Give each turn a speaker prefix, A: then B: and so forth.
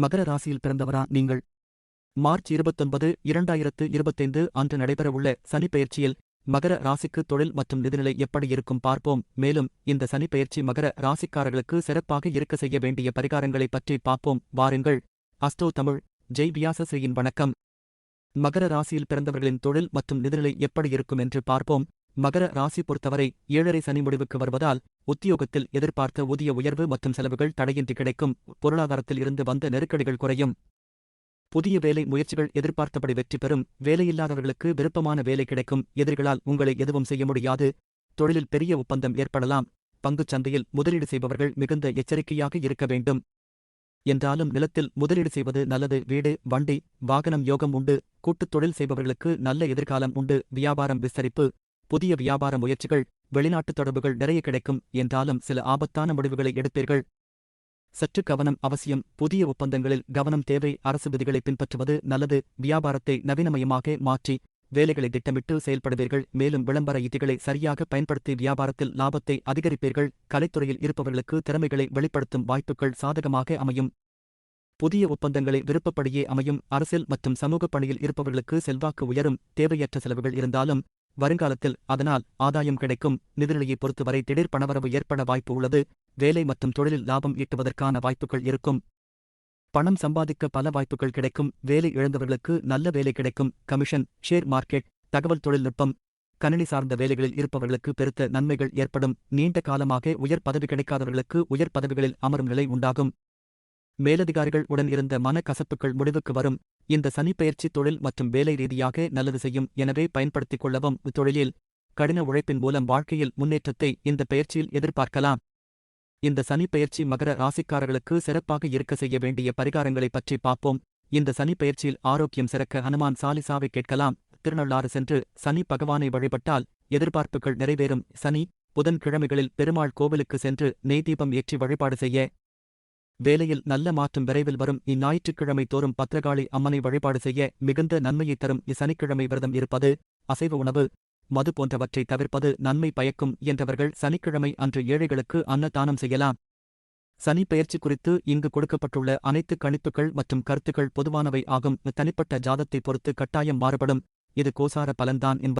A: மகர ராசியில் பிறந்தவரா நீங்கள்? மார்ச் இருபத்தொன்பது இரண்டாயிரத்து இருபத்தைந்து அன்று நடைபெறவுள்ள சனிப்பெயர்ச்சியில் மகர ராசிக்கு தொழில் மற்றும் நிதிநிலை எப்படி இருக்கும் பார்ப்போம். மேலும் இந்த சனிப்பெயர்ச்சி மகர ராசிக்காரர்களுக்கு சிறப்பாக இருக்க செய்ய வேண்டிய பரிகாரங்களைப் பற்றி பார்ப்போம். வாருங்கள். அஸ்டோ தமிழ் ஜெய் வியாசஸ்ரீயின் வணக்கம். மகர ராசியில் பிறந்தவர்களின் தொழில் மற்றும் நிதிநிலை எப்படி இருக்கும் என்று பார்ப்போம். மகர ராசி பொறுத்தவரை ஏழரை சனி முடிவுக்கு வருவதால் உத்தியோகத்தில் எதிர்பார்த்த ஊதிய உயர்வு மற்றும் செலவுகள் தடையின்றி கிடைக்கும். பொருளாதாரத்தில் இருந்து வந்த நெருக்கடிகள் குறையும். புதிய வேலை முயற்சிகள் எதிர்பார்த்தபடி வெற்றி பெறும். வேலையில்லாதவர்களுக்கு விருப்பமான வேலை கிடைக்கும். எதிரிகளால் உங்களை எதுவும் செய்ய முடியாது. தொழிலில் பெரிய ஒப்பந்தம் ஏற்படலாம். பங்குச் சந்தையில் முதலீடு செய்பவர்கள் மிகுந்த எச்சரிக்கையாக இருக்க வேண்டும். என்றாலும் நிலத்தில் முதலீடு செய்வது நல்லது. வீடு வண்டி வாகனம் யோகம் உண்டு. கூட்டுத் தொழில் செய்பவர்களுக்கு நல்ல எதிர்காலம் உண்டு. வியாபாரம் விஸ்தரிப்பு. புதிய வியாபார முயற்சிகள். வெளிநாட்டு தொடர்புகள் நிறைய கிடைக்கும் என்றாலும் சில ஆபத்தான முடிவுகளை எடுப்பீர்கள். சற்று கவனம் அவசியம். புதிய ஒப்பந்தங்களில் கவனம் தேவை. அரசு விதிகளை பின்பற்றுவது நல்லது. வியாபாரத்தை நவீனமயமாக மாற்றி வேலைகளை திட்டமிட்டு செயல்படுவீர்கள். மேலும் விளம்பர யுத்திகளை சரியாக பயன்படுத்தி வியாபாரத்தில் லாபத்தை அதிகரிப்பீர்கள். கலைத்துறையில் இருப்பவர்களுக்கு திறமைகளை வெளிப்படுத்தும் வாய்ப்புகள் சாதகமாக அமையும். புதிய ஒப்பந்தங்களை விருப்பப்படியே அமையும். அரசியல் மற்றும் சமூக பணியில் இருப்பவர்களுக்கு செல்வாக்கு உயரும். தேவையற்ற செலவுகள் இருந்தாலும் வருங்காலத்தில் அதனால் ஆதாயம் கிடைக்கும். நிதிநிலையை பொறுத்தவரை திடீர் பணவரவு ஏற்பட வாய்ப்பு உள்ளது. வேலை மற்றும் தொழிலில் லாபம் ஈட்டுவதற்கான வாய்ப்புகள் இருக்கும். பணம் சம்பாதிக்க பல வாய்ப்புகள் கிடைக்கும். வேலை இழந்தவர்களுக்கு நல்ல வேலை கிடைக்கும். கமிஷன் ஷேர் மார்க்கெட் தகவல் தொழில்நுட்பம் கணினி சார்ந்த வேலைகளில் இருப்பவர்களுக்கு பெருத்த நன்மைகள் ஏற்படும். நீண்ட காலமாக உயர் பதவி கிடைக்காதவர்களுக்கு உயர் பதவிகளில் அமரும் நிலை உண்டாகும். மேலதிகாரிகள் உடன் இருந்த மன கசப்புகள் முடிவுக்கு வரும். இந்த சனிப்பெயர்ச்சி தொழில் மற்றும் வேலை ரீதியாக நல்லது செய்யும். எனவே பயன்படுத்திக் கொள்ளவும் தொழிலில் கடின உழைப்பின் மூலம் வாழ்க்கையில் முன்னேற்றத்தை இந்த பெயர்ச்சியில் எதிர்பார்க்கலாம். இந்த சனிப்பெயர்ச்சி மகர ராசிக்காரர்களுக்கு சிறப்பாக இருக்க செய்ய வேண்டிய பரிகாரங்களைப் பற்றி பார்ப்போம். இந்த சனிப்பெயர்ச்சியில் ஆரோக்கியம் சிறக்க ஹனுமான் சாலிசாவை கேட்கலாம். திருநள்ளாறு சென்று சனி பகவானை வழிபட்டால் எதிர்பார்ப்புகள் நிறைவேறும். சனி புதன்கிழமைகளில் பெருமாள் கோவிலுக்கு சென்று நெய் தீபம் ஏற்றி வழிபாடு செய்ய வேலையில் நல்ல மாற்றம் விரைவில் வரும். இந்நாயிற்றுக்கிழமை தோறும் பத்திரகாளி அம்மனை வழிபாடு செய்ய மிகுந்த நன்மையைத் தரும். இசனிக்கிழமை விரதம் இருப்பது அசைவ உணவு மது போன்றவற்றை தவிர்ப்பது நன்மை பயக்கும் என்றவர்கள் சனிக்கிழமை அன்று ஏழைகளுக்கு அன்னதானம் செய்யலாம். சனி பெயர்ச்சி குறித்து இங்கு கொடுக்கப்பட்டுள்ள அனைத்து கணிப்புகள் மற்றும் கருத்துக்கள் பொதுவானவை ஆகும். தனிப்பட்ட ஜாதத்தை பொறுத்து கட்டாயம் மாறுபடும். இது கோசார பலன்தான் என்பது